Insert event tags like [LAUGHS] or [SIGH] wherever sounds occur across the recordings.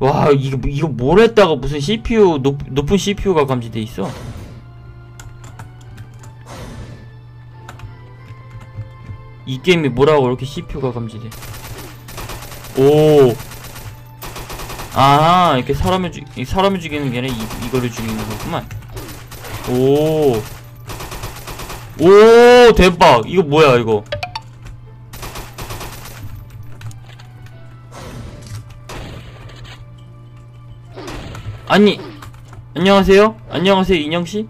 와 이거 이거 뭘 했다가 무슨 CPU 높, 높은 CPU가 감지돼 있어 이 게임이 뭐라고 이렇게 CPU가 감지돼 오 아, 이렇게 사람을 죽, 이 사람을 죽이는 게 아니라 이, 이거를 죽이는 거구만. 오. 오, 대박. 이거 뭐야, 이거. 아니, 안녕하세요? 안녕하세요, 인형씨?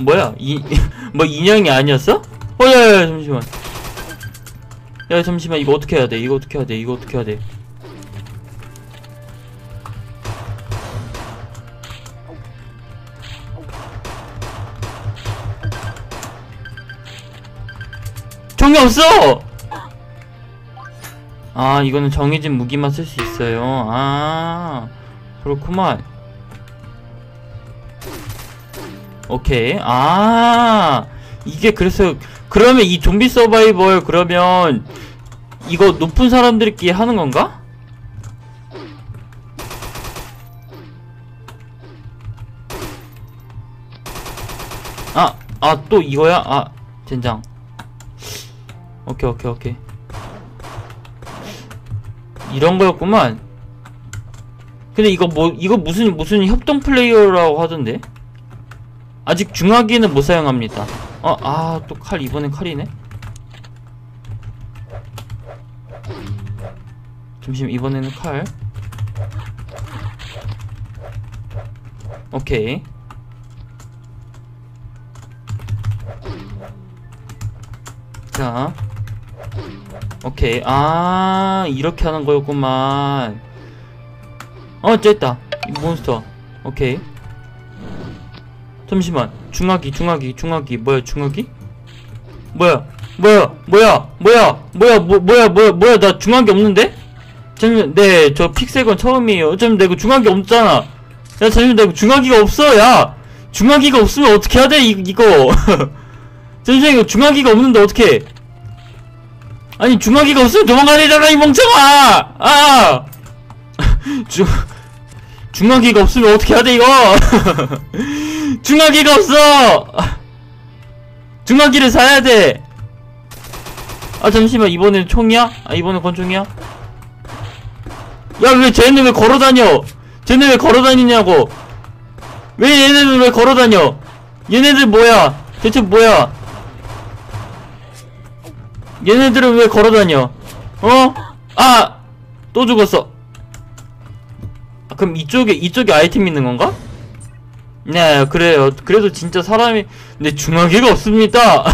뭐야, 이, [LAUGHS] 뭐 인형이 아니었어? 어, 야, 야, 야, 잠시만. 야, 잠시만, 이거 어떻게 해야 돼? 이거 어떻게 해야 돼? 이거 어떻게 해야 돼? 총이 없어! 아, 이거는 정해진 무기만 쓸 수 있어요. 아, 그렇구만. 오케이. 아, 이게 그래서, 그러면 이 좀비 서바이벌, 그러면, 이거 높은 사람들끼리 하는 건가? 아, 아, 또 이거야? 아, 젠장. 오케이 오케이 오케이 이런 거였구만 근데 이거 뭐 이거 무슨 무슨 협동 플레이어라고 하던데 아직 중화기는 못 사용합니다. 어 아 또 칼 이번엔 칼이네? 잠시만 이번에는 칼. 오케이. 자. 오케이. 아 이렇게 하는 거였구만. 어 쨌다. 몬스터. 오케이 잠시만. 중화기 중화기 중화기. 뭐야 중화기? 뭐야 뭐야 뭐야 뭐야 뭐야 뭐, 뭐야 뭐야 뭐야 나 중화기 없는데? 잠시만 네저 픽셀건 처음이에요. 나 이거 중화기 없잖아. 야 잠시만 나 이거 중화기가 없어 야! 중화기가 없으면 어떻게 해야 돼 이, 이거? [LAUGHS] 잠시만 이거 중화기가 없는데 어떻게 아니 중화기가 없으면 도망가야 잖아 이 멍청아! 아! [LAUGHS] 중, 중화기가 없으면 어떻게 해야 [LAUGHS] 돼 이거 중화기가 없어 중화기를 사야 돼아 잠시만 이번엔 총이야? 아 이번엔 권총이야? 야 왜 쟤는 왜 걸어다녀 쟤네 왜 걸어다니냐고 왜 얘네들 왜 걸어다녀 얘네들 뭐야 대체 뭐야 얘네들은 왜 걸어다녀? 어? 아! 또 죽었어. 아, 그럼 이쪽에, 이쪽에 아이템 있는 건가? 네, 그래요. 그래도 진짜 사람이, 근데 중화기가 없습니다.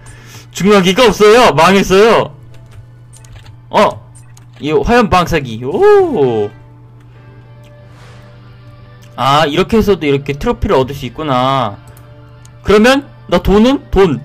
[LAUGHS] 중화기가 없어요. 망했어요. 어! 이 화염 방사기. 오! 아, 이렇게 해서도 이렇게 트로피를 얻을 수 있구나. 그러면, 나 돈은? 돈.